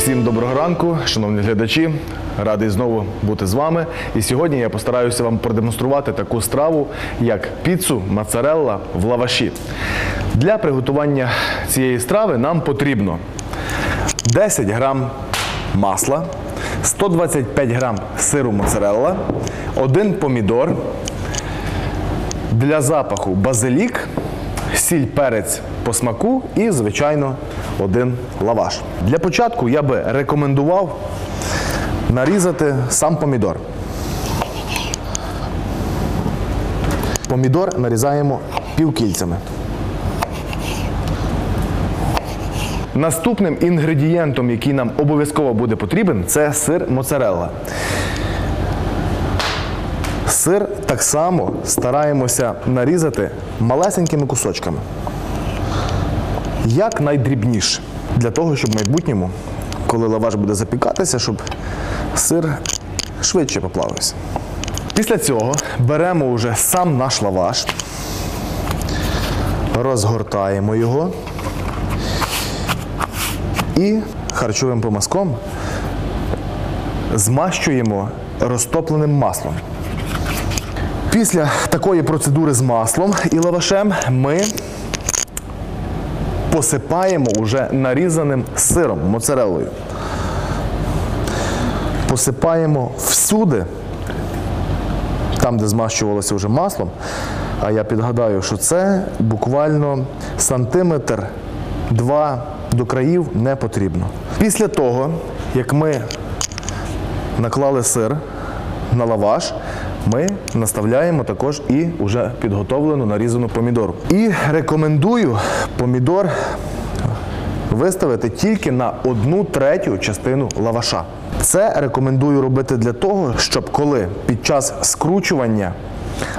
Усім доброго ранку, шановні глядачі. Радий знову бути з вами. І сьогодні я постараюся вам продемонструвати таку страву, як піцу моцарелла в лаваші. Для приготування цієї страви нам потрібно 10 грам масла, 125 грам сиру моцарелла, один помідор, для запаху базилік, сіль, перець по смаку і, звичайно, один лаваш. Для початку я би рекомендував нарізати сам помідор. Помідор нарізаємо півкільцями. Наступним інгредієнтом, який нам обов'язково буде потрібен, це сир моцарелла. Сир так само стараємося нарізати малесенькими кусочками. Як найдрібніше. Для того, щоб в майбутньому, коли лаваш буде запікатися, щоб сир швидше поплавився. Після цього беремо вже сам наш лаваш, розгортаємо його і харчовим помазком змащуємо розтопленим маслом. Після такої процедури з маслом і лавашем ми посипаємо уже нарізаним сиром, моцареллою. Посипаємо всюди, там, де змащувалося вже маслом. А я підгадаю, що це буквально сантиметр два до країв не потрібно. Після того, як ми наклали сир на лаваш, ми наставляємо також і вже підготовлену нарізану помідору. І рекомендую помідор виставити тільки на одну третю частину лаваша. Це рекомендую робити для того, щоб коли під час скручування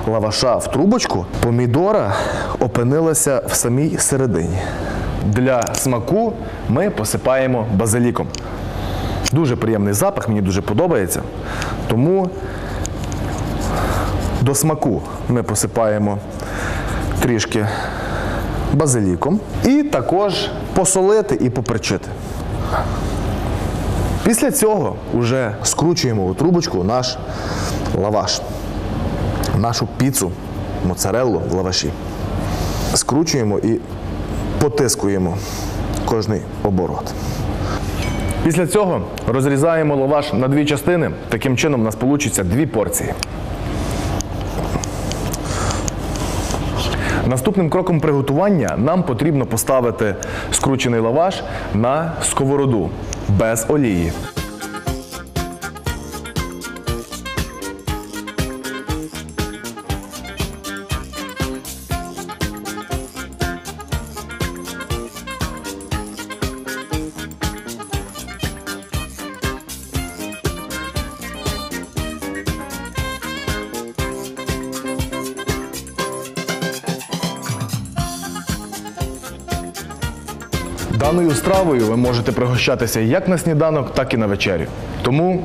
лаваша в трубочку помідора опинилася в самій середині. Для смаку ми посипаємо базиліком. Дуже приємний запах, мені дуже подобається. Тому до смаку ми посипаємо трішки базиліком і також посолити і поперчити. Після цього вже скручуємо у трубочку наш лаваш, нашу піцу, моцареллу в лаваші. Скручуємо і потискуємо кожний оборот. Після цього розрізаємо лаваш на дві частини. Таким чином у нас вийде дві порції. Наступним кроком приготування нам потрібно поставити скручений лаваш на сковороду без олії. Даною стравою ви можете пригощатися як на сніданок, так і на вечерю. Тому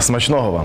смачного вам!